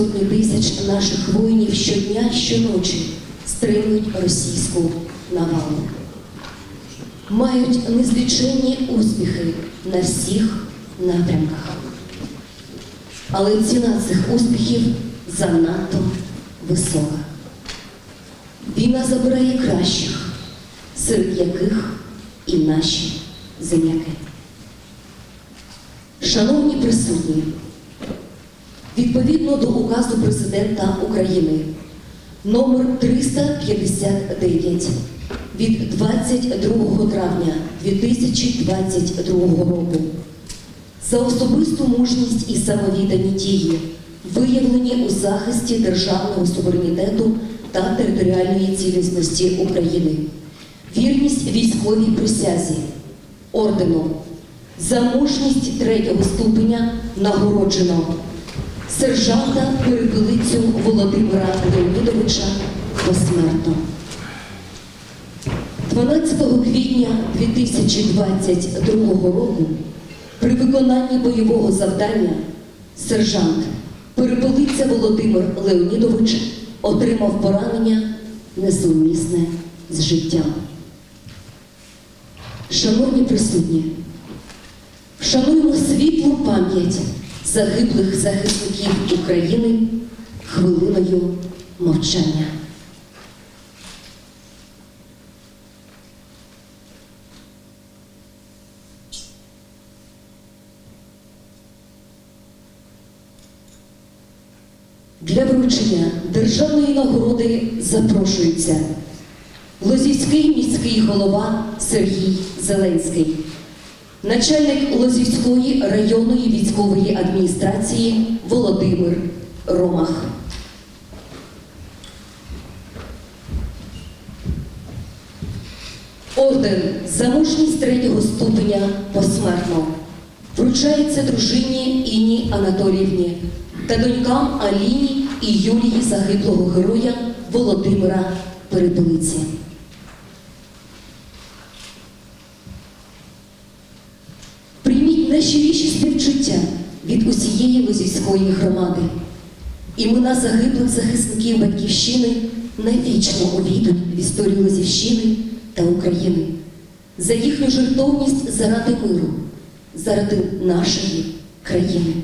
сотні тисяч наших воїнів щодня щоночі стримують російську навалу. Мають незліченні успіхи на всіх напрямках. Але ціна цих успіхів занадто висока. Війна забирає кращих, серед яких і наші земляки. Шановні присутні, відповідно до указу президента України номер 359 від 22 травня 2022 року. За особисту мужність і самовіддані дії, виявлені у захисті державного суверенітету та територіальної цілісності України, вірність військовій присязі, орденом, за мужність третього ступеня нагороджено сержанта Перепелицю Володимира Леонідовича посмертно. 12 квітня 2022 року при виконанні бойового завдання сержант Перепелиця Володимир Леонідович отримав поранення несумісне з життям. Шановні присутні, вшануємо світлу пам'ять загиблих захисників України хвилиною мовчання. Для вручення державної нагороди запрошується Лозівський міський голова Сергій Зеленський, начальник Лозівської районної військової адміністрації Володимир Ромах. Орден за мужність третього ступеня посмертно вручається дружині Інні Анатоліївні та донькам Аліні і Юлії загиблого героя Володимира Перепелиці. Найщиріші співчуття від усієї Лозівської громади. Імена загиблих захисників Батьківщини навічно увійдуть в історію Лозівщини та України за їхню жертовність заради миру, заради нашої країни.